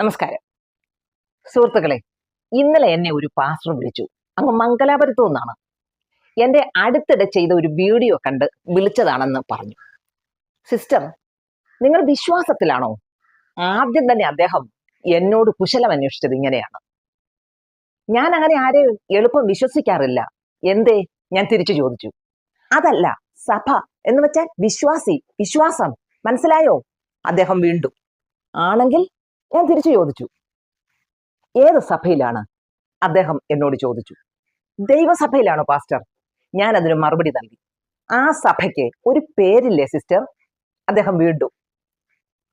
നമസ്കാരം. സുഹൃത്തുക്കളെ ഇന്നലെ എന്നെ ഒരു പാസ്റ്റർ വിളിച്ചു. അങ്ങ് മംഗലാപുരത്തു നിന്നാണ്. എന്റെ അടുത്തിടെ ചെയ്ത ഒരു വീഡിയോ കണ്ട് വിളിച്ചതാണെന്ന് പറഞ്ഞു. സിസ്റ്റർ നിങ്ങൾ വിശ്വാസത്തിലാണോ? ആദ്യം തന്നെ അദ്ദേഹം എന്നോട് കുശലം അന്വേഷിച്ചത് ഇങ്ങനെയാണ്. ഞാൻ അങ്ങനെ ആരെയും എളുപ്പം വിശ്വസിക്കാറില്ല. എന്തേ? ഞാൻ തിരിച്ചു ചോദിച്ചു. അതല്ല സഭ എന്ന് വെച്ചാൽ വിശ്വാസി വിശ്വാസം. മനസ്സിലായോ? അദ്ദേഹം വീണ്ടും ആണെങ്കിൽ ഞാൻ തിരിച്ചു ചോദിച്ചു. ഏത് സഭയിലാണ് അദ്ദേഹം എന്നോട് ചോദിച്ചു. ദൈവസഭയിലാണോ പാസ്റ്റർ? ഞാൻ അതിന് മറുപടി നൽകി. ആ സഭയ്ക്ക് ഒരു പേരില്ലേ സിസ്റ്റർ? അദ്ദേഹം വീണ്ടും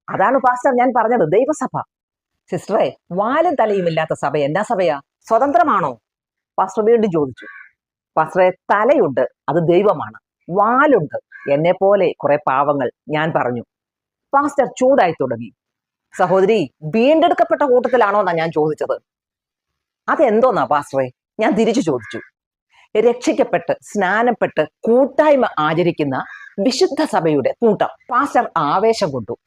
അതാണ് പാസ്റ്റർ ഞാൻ പറഞ്ഞത് ദൈവസഭ. സിസ്റ്ററെ വാലും തലയുമില്ലാത്ത സഭ എന്നാ സഭയാ? സ്വതന്ത്രമാണോ? പാസ്റ്റർ വീണ്ടും ചോദിച്ചു. പാസ്റ്ററെ തലയുണ്ട് അത് ദൈവമാണ്. വാലുണ്ട് എന്നെ പോലെ കുറെ പാവങ്ങൾ ഞാൻ പറഞ്ഞു. പാസ്റ്റർ ചൂടായി തുടങ്ങി. സഹോദരി വീണ്ടെടുക്കപ്പെട്ട കൂട്ടത്തിലാണോ എന്നാ ഞാൻ ചോദിച്ചത്. അതെന്തോന്നാ പാസ്റ്ററെ? ഞാൻ തിരിച്ചു ചോദിച്ചു. രക്ഷിക്കപ്പെട്ട് സ്നാനപ്പെട്ട് കൂട്ടായ്മ ആചരിക്കുന്ന വിശുദ്ധ സഭയുടെ കൂട്ടം. പാസ്റ്റർ ആവേശം കൊണ്ടു.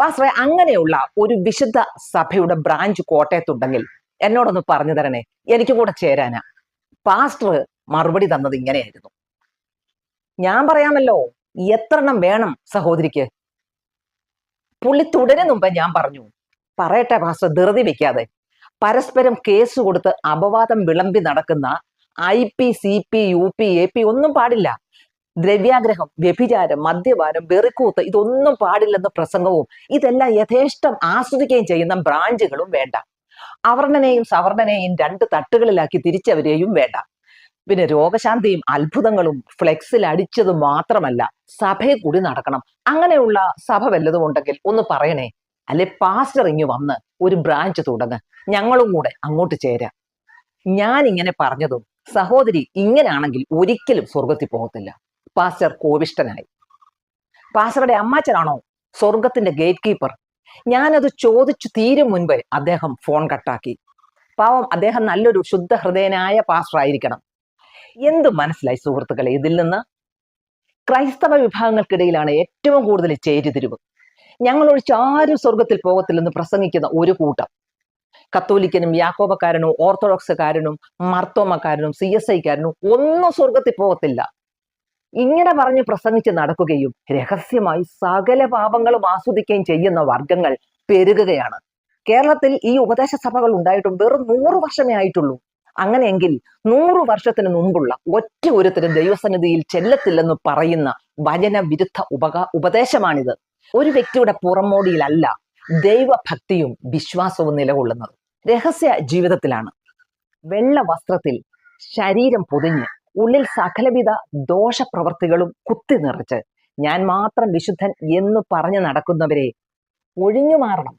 പാസ്റ്ററെ അങ്ങനെയുള്ള ഒരു വിശുദ്ധ സഭയുടെ ബ്രാഞ്ച് കോട്ടയത്തുണ്ടെങ്കിൽ എന്നോടൊന്ന് പറഞ്ഞു തരണേ. എനിക്ക് കൂടെ ചേരാനാ. പാസ്റ്റർ മറുപടി തന്നത് ഇങ്ങനെയായിരുന്നു. ഞാൻ പറയാമല്ലോ എത്രണ്ണം വേണം സഹോദരിക്ക്? പുള്ളി തുടരും മുമ്പ് ഞാൻ പറഞ്ഞു പറയട്ടെ മാസ്റ്റർ ധൃതി വെക്കാതെ. പരസ്പരം കേസ് കൊടുത്ത് അപവാദം വിളമ്പി നടക്കുന്ന I P C P U P A P ഒന്നും പാടില്ല. ദ്രവ്യാഗ്രഹം വ്യഭിചാരം മദ്യപാനം വെറിക്കൂത്ത് ഇതൊന്നും പാടില്ലെന്ന പ്രസംഗവും ഇതെല്ലാം യഥേഷ്ടം ആസ്വദിക്കുകയും ചെയ്യുന്ന ബ്രാഞ്ചുകളും വേണ്ട. അവർണനെയും സവർണനെയും രണ്ട് തട്ടുകളിലാക്കി തിരിച്ചവരെയും വേണ്ട. പിന്നെ രോഗശാന്തിയും അത്ഭുതങ്ങളും ഫ്ലെക്സിൽ അടിച്ചത് മാത്രമല്ല സഭയിൽ കൂടി നടക്കണം. അങ്ങനെയുള്ള സഭ വല്ലതും ഉണ്ടെങ്കിൽ ഒന്ന് പറയണേ. അല്ലെ പാസ്റ്റർ ഇങ്ങ് വന്ന് ഒരു ബ്രാഞ്ച് തുടങ്ങ്. ഞങ്ങളും കൂടെ അങ്ങോട്ട് ചേരാ. ഞാൻ ഇങ്ങനെ പറഞ്ഞതും സഹോദരി ഇങ്ങനെയാണെങ്കിൽ ഒരിക്കലും സ്വർഗത്തിൽ പോകത്തില്ല. പാസ്റ്റർ കോവിഷ്ടനായി പാസ്റ്ററുടെ അമ്മാച്ചനാണോ സ്വർഗത്തിന്റെ ഗേറ്റ് കീപ്പർ ഞാനത് ചോദിച്ചു തീരും മുൻപ് അദ്ദേഹം ഫോൺ കട്ടാക്കി പാവം അദ്ദേഹം നല്ലൊരു ശുദ്ധ ഹൃദയനായ പാസ്റ്റർ ആയിരിക്കണം. എന്ത് മനസ്സിലായി സുഹൃത്തുക്കളെ? ഇതിൽ നിന്ന് ക്രൈസ്തവ വിഭാഗങ്ങൾക്കിടയിലാണ് ഏറ്റവും കൂടുതൽ ചേരിതിരിവ് ഞങ്ങൾ ഒഴിച്ച് ആരും സ്വർഗത്തിൽ പോകത്തില്ലെന്ന് പ്രസംഗിക്കുന്ന ഒരു കൂട്ടം. കത്തോലിക്കനും യാക്കോബക്കാരനും ഓർത്തഡോക്സുകാരനും മർത്തോമക്കാരനും സി എസ് ഐക്കാരനും ഒന്നും സ്വർഗത്തിൽ പോകത്തില്ല. ഇങ്ങനെ പറഞ്ഞ് പ്രസംഗിച്ച് നടക്കുകയും രഹസ്യമായി സകല പാപങ്ങളും ആസ്വദിക്കുകയും ചെയ്യുന്ന വർഗങ്ങൾ പെരുകുകയാണ്. കേരളത്തിൽ ഈ ഉപദേശ സഭകൾ ഉണ്ടായിട്ടും വെറും നൂറ് വർഷമേ ആയിട്ടുള്ളൂ. അങ്ങനെയെങ്കിൽ നൂറു വർഷത്തിന് മുമ്പുള്ള ഒറ്റ ഒരുത്തരും ദൈവസന്നിധിയിൽ ചെല്ലത്തില്ലെന്ന് പറയുന്ന വചന വിരുദ്ധ ഉപക ഉപദേശമാണിത്. ഒരു വ്യക്തിയുടെ പുറമോടിയിലല്ല ദൈവഭക്തിയും വിശ്വാസവും നിലകൊള്ളുന്നത്. രഹസ്യ ജീവിതത്തിലാണ്. വെള്ള വസ്ത്രത്തിൽ ശരീരം പൊതിഞ്ഞ് ഉള്ളിൽ സകലവിധ ദോഷപ്രവർത്തികളും കുത്തി നിറച്ച് ഞാൻ മാത്രം വിശുദ്ധൻ എന്ന് പറഞ്ഞു നടക്കുന്നവരെ ഒഴിഞ്ഞു മാറണം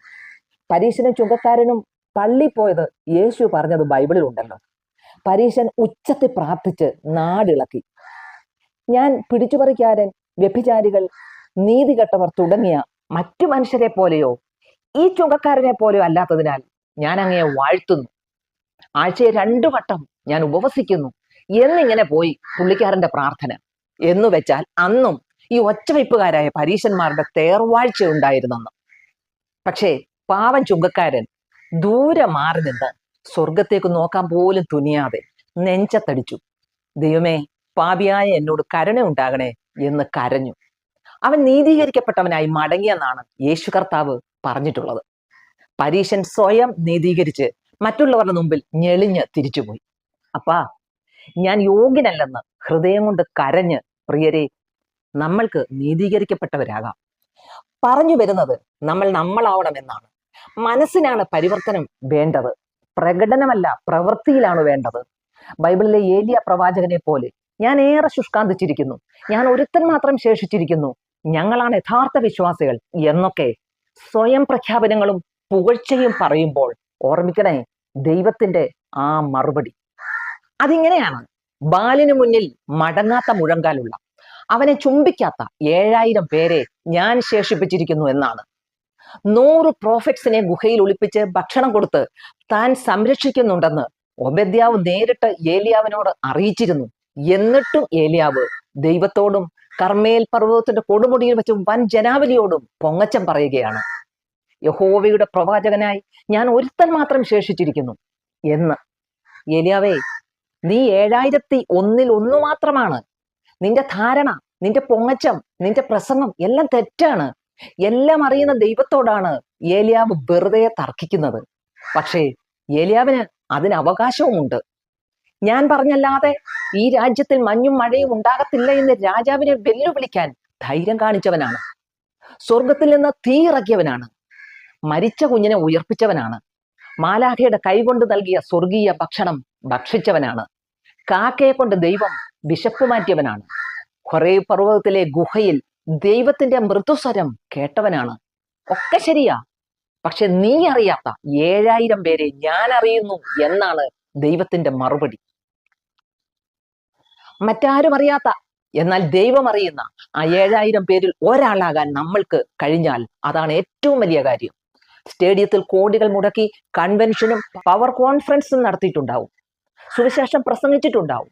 പരീശനും ചുങ്കക്കാരനും പള്ളി പോയത് യേശു പറഞ്ഞത് ബൈബിളിൽ ഉണ്ടല്ലോ പരീശൻ ഉച്ചത്തിൽ പ്രാർത്ഥിച്ച് നാടിളക്കി. ഞാൻ പിടിച്ചുപറിക്കാരൻ വ്യഭിചാരികൾ നീതികെട്ടവർ തുടങ്ങിയ മറ്റു മനുഷ്യരെ പോലെയോ ഈ ചുങ്കക്കാരനെ പോലെയോ അല്ലാത്തതിനാൽ ഞാൻ അങ്ങയെ വാഴ്ത്തുന്നു. ആഴ്ചയെ രണ്ടു വട്ടം ഞാൻ ഉപവസിക്കുന്നു. എന്നിങ്ങനെ പോയി പുള്ളിക്കാരന്റെ പ്രാർത്ഥന. എന്നു വെച്ചാൽ അന്നും ഈ ഒച്ചവയ്പ്പുകാരായ പരീശന്മാരുടെ തേർവാഴ്ച ഉണ്ടായിരുന്നെന്ന്. പക്ഷേ പാവൻ ചുങ്കക്കാരൻ ദൂരെ മാറി നിന്ന് സ്വർഗത്തേക്ക് നോക്കാൻ പോലും തുനിയാതെ നെഞ്ചത്തടിച്ചു. ദൈവമേ പാപിയായ എന്നോട് കരുണ ഉണ്ടാകണേ എന്ന് കരഞ്ഞു. അവൻ നീതീകരിക്കപ്പെട്ടവനായി മടങ്ങിയെന്നാണ് യേശു കർത്താവ് പറഞ്ഞിട്ടുള്ളത്. പരീശൻ സ്വയം നീതീകരിച്ച് മറ്റുള്ളവരുടെ മുമ്പിൽ ഞെളിഞ്ഞ് തിരിച്ചുപോയി. അപ്പാ ഞാൻ യോഗ്യനല്ലെന്ന് ഹൃദയം കൊണ്ട് കരഞ്ഞ് പ്രിയരെ നമ്മൾക്ക് നീതീകരിക്കപ്പെട്ടവരാകാം. പറഞ്ഞു വരുന്നത് നമ്മൾ നമ്മളാവണമെന്നാണ്. മനസ്സിനാണ് പരിവർത്തനം വേണ്ടത്. പ്രകടനമല്ല പ്രവൃത്തിയിലാണ് വേണ്ടത്. ബൈബിളിലെ ഏലിയ പ്രവാചകനെ പോലെ ഞാൻ ഏറെ ശുഷ്കാന്തിച്ചിരിക്കുന്നു. ഞാൻ ഒരുത്തൻ മാത്രം ശേഷിച്ചിരിക്കുന്നു. ഞങ്ങളാണ് യഥാർത്ഥ വിശ്വാസികൾ എന്നൊക്കെ സ്വയം പ്രഖ്യാപനങ്ങളും പുകഴ്ചയും പറയുമ്പോൾ ഓർമ്മിക്കണേ ദൈവത്തിന്റെ ആ മറുപടി. അതിങ്ങനെയാണ്. ബാലിനു മുന്നിൽ മടങ്ങാത്ത മുഴങ്കാലുള്ള അവനെ ചുംബിക്കാത്ത ഏഴായിരം പേരെ ഞാൻ ശേഷിപ്പിച്ചിരിക്കുന്നു എന്നാണ്. നൂറ് പ്രോഫറ്റ്സിനെ ഗുഹയിൽ ഒളിപ്പിച്ച് ഭക്ഷണം കൊടുത്ത് താൻ സംരക്ഷിക്കുന്നുണ്ടെന്ന് ഒബദ്യാവ് നേരിട്ട് ഏലിയാവിനോട് അറിയിച്ചിരുന്നു. എന്നിട്ടും ഏലിയാവ് ദൈവത്തോടും കർമ്മേൽ പർവതത്തിന്റെ കൊടുമുടിയിൽ വെച്ച് വൻ ജനാവലിയോടും പൊങ്ങച്ചം പറയുകയാണ്. യഹോവയുടെ പ്രവാചകനായി ഞാൻ ഒരുത്തൻ മാത്രം ശേഷിച്ചിരിക്കുന്നു എന്ന്. ഏലിയാവേ നീ ഏഴായിരത്തി ഒന്നിൽ ഒന്നു മാത്രമാണ്. നിന്റെ ധാരണ നിന്റെ പൊങ്ങച്ചം നിന്റെ പ്രസംഗം എല്ലാം തെറ്റാണ്. എല്ലാം അറിയുന്ന ദൈവത്തോടാണ് ഏലിയാവ് വെറുതെ തർക്കിക്കുന്നത്. പക്ഷേ ഏലിയാവിന് അതിന് അവകാശവുമുണ്ട്. ഞാൻ പറഞ്ഞല്ലാതെ ഈ രാജ്യത്തിൽ മഞ്ഞും മഴയും ഉണ്ടാകത്തില്ല എന്ന് രാജാവിനെ വെല്ലുവിളിക്കാൻ ധൈര്യം കാണിച്ചവനാണ്. സ്വർഗത്തിൽ നിന്ന് തീ ഇറക്കിയവനാണ്. മരിച്ച കുഞ്ഞിനെ ഉയർപ്പിച്ചവനാണ്. മാലാഖയുടെ കൈകൊണ്ട് നൽകിയ സ്വർഗീയ ഭക്ഷണം ഭക്ഷിച്ചവനാണ്. കാക്കയെ കൊണ്ട് ദൈവം വിശപ്പ് മാറ്റിയവനാണ്. കുറേ പർവതത്തിലെ ഗുഹയിൽ ദൈവത്തിന്റെ മൃദുസ്വരം കേട്ടവനാണ്. ഒക്കെ ശരിയാ. പക്ഷെ നീ അറിയാത്ത ഏഴായിരം പേരെ ഞാൻ അറിയുന്നു എന്നാണ് ദൈവത്തിന്റെ മറുപടി. മറ്റാരും അറിയാത്ത എന്നാൽ ദൈവം അറിയുന്ന ആ ഏഴായിരം പേരിൽ ഒരാളാകാൻ നമ്മൾക്ക് കഴിഞ്ഞാൽ അതാണ് ഏറ്റവും വലിയ കാര്യം. സ്റ്റേഡിയത്തിൽ കോടികൾ മുടക്കി കൺവെൻഷനും പവർ കോൺഫറൻസും നടത്തിയിട്ടുണ്ടാവും. സുവിശേഷം പ്രസംഗിച്ചിട്ടുണ്ടാവും.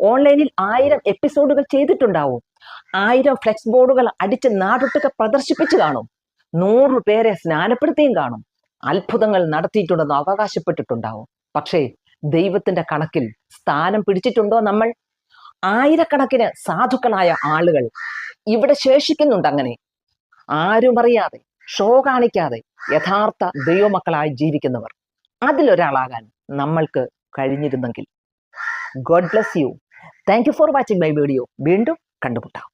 ഓൺലൈനിൽ ആയിരം എപ്പിസോഡുകൾ ചെയ്തിട്ടുണ്ടാവും. ആയിരം ഫ്ലെക്സ് ബോർഡുകൾ അടിച്ച് നാടൊട്ടുക്കെ പ്രദർശിപ്പിച്ചു കാണും. നൂറ് പേരെ സ്നാനപ്പെടുത്തിയും കാണും. അത്ഭുതങ്ങൾ നടത്തിയിട്ടുണ്ടെന്ന് അവകാശപ്പെട്ടിട്ടുണ്ടാവും. പക്ഷേ ദൈവത്തിന്റെ കണക്കിൽ സ്ഥാനം പിടിച്ചിട്ടുണ്ടോ നമ്മൾ? ആയിരക്കണക്കിന് സാധുക്കളായ ആളുകൾ ഇവിടെ ശേഷിക്കുന്നുണ്ട് അങ്ങനെ. ആരും അറിയാതെ ഷോ കാണിക്കാതെ യഥാർത്ഥ ദൈവമക്കളായി ജീവിക്കുന്നവർ. അതിലൊരാളാകാൻ നമ്മൾക്ക് കഴിഞ്ഞിരുന്നെങ്കിൽ. God bless you thank you for watching my video വീണ്ടും കണ്ടുമുട്ടാം.